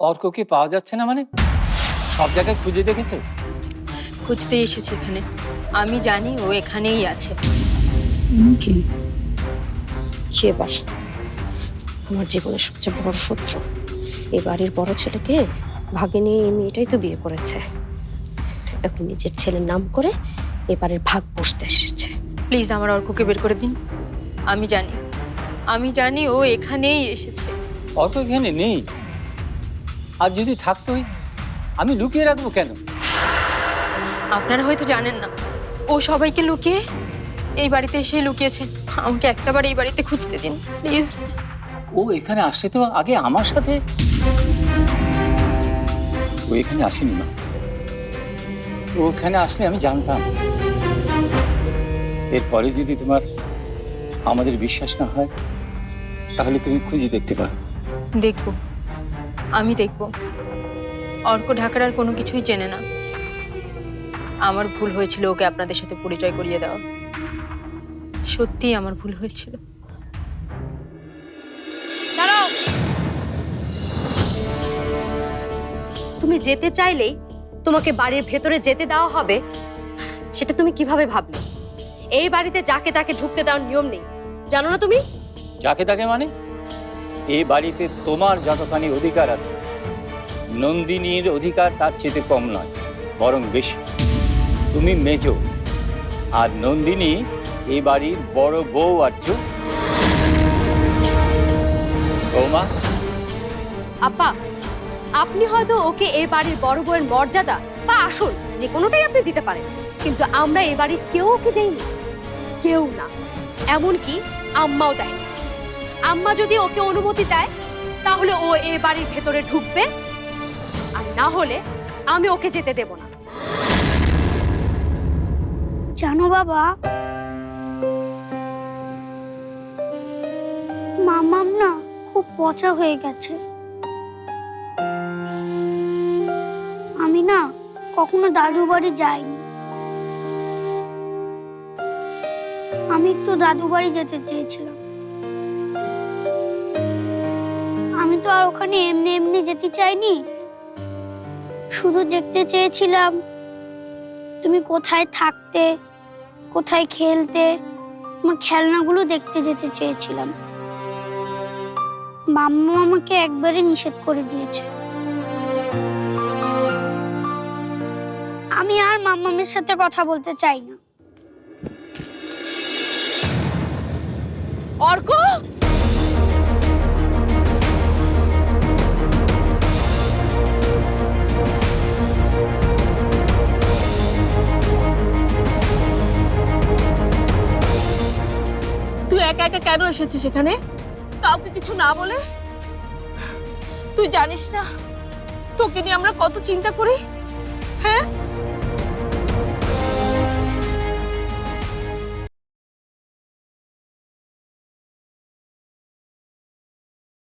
অর্ককে পাওয়া যাচ্ছে না মানে সব জায়গায় খুঁজে দেখেছ খুঁজতে এসেছে এখানে। আমি জানি ও এখানেই আছে। কি? সে এবার। আমার জীবনের সবচেয়ে বড় শত্রু। এই বাড়ির বড় ছেলেকে ভাগিনী এই মেয়েটাই তো বিয়ে করেছে। এখন নিজের ছেলের নাম করে এবারের ভাগ বসতে এসেছে। প্লিজ আমার অর্ককে বের করে দিন। আমি জানি। আমি জানি ও এখানেই এসেছে। অর্ক এখানে নেই? আর যদি থাকতোই আমি লুকিয়ে রাখব কেন? আপনারা হয়তো জানেন না ও সবাইকে লুকিয়ে এই বাড়িতে এসে লুকিয়েছে। আমাকে একটাবার এই বাড়িতে খুঁজতে দিন প্লিজ। ও এখানে আসে তো আগে আমার সাথে? ও এখানে আসেনি মা। ও এখানে আসলে আমি জানতাম। এরপরে যদি তোমার আমাদের বিশ্বাস না হয় তাহলে তুমি খুঁজে দেখতে পারো। দেখব। আমি দেখব। অর্ক ঢাকার আর কোনো কিছুই চেনে না। আমার ভুল হয়েছিল ওকে আপনাদের সাথে পরিচয় করিয়ে দেওয়া। সত্যিই আমার ভুল হয়েছিল। তুমি যেতে চাইলেই তোমাকে বাড়ির ভেতরে যেতে দেওয়া হবে সেটা তুমি কীভাবে ভাবলে? এই বাড়িতে যাকে তাকে ঢুকতে দেওয়ার নিয়ম নেই। জানো না তুমি? যাকে তাকে মানে? এই বাড়িতে তোমার যতখানি অধিকার আছে, নন্দিনীর অধিকার তার চেয়ে কম নয়, বরং বেশি। তুমি মেজ, আর নন্দিনী এই বাড়ির বড় বউ আর্য। বৌমা? আপা, আপনি হয়তো ওকে এই বাড়ির বড় বউয়ের মর্যাদা বা আসল যে কোনোটাই আপনি দিতে পারেন, কিন্তু আমরা এই বাড়ির কেউ ওকে দেইনি। কেউ না, এমনকি আম্মাও দেয়নি। আম্মা যদি ওকে অনুমতি দেয়, তাহলে ও এ বাড়ির ভেতরে ঢুকবে। আর না হলে আমি ওকে যেতে দেব না। জানো বাবা, মামাম না খুব পচা হয়ে গেছে। আমি না কখনো দাদু বাড়ি যাইনি। আমি একটু দাদু বাড়ি যেতে চেয়েছিলাম। তো আর ওখানে এমনি এমনি যেতে চাইনি। শুধু দেখতে চেয়েছিলাম, তুমি কোথায় থাকতে, কোথায় খেলতে, তোমার খেলনাগুলো দেখতে যেতে চেয়েছিলাম। মাম্মা আমাকে একবারে নিষেধ করে দিয়েছে। আমি আর মাম্মামের সাথে কথা বলতে চাই না। অর্ক! একা একা কেন এসেছিস এখানে? কাউকে কিছু না বলে? তুই জানিস না, তোকে নিয়ে আমরা কত চিন্তা করি হ্যাঁ?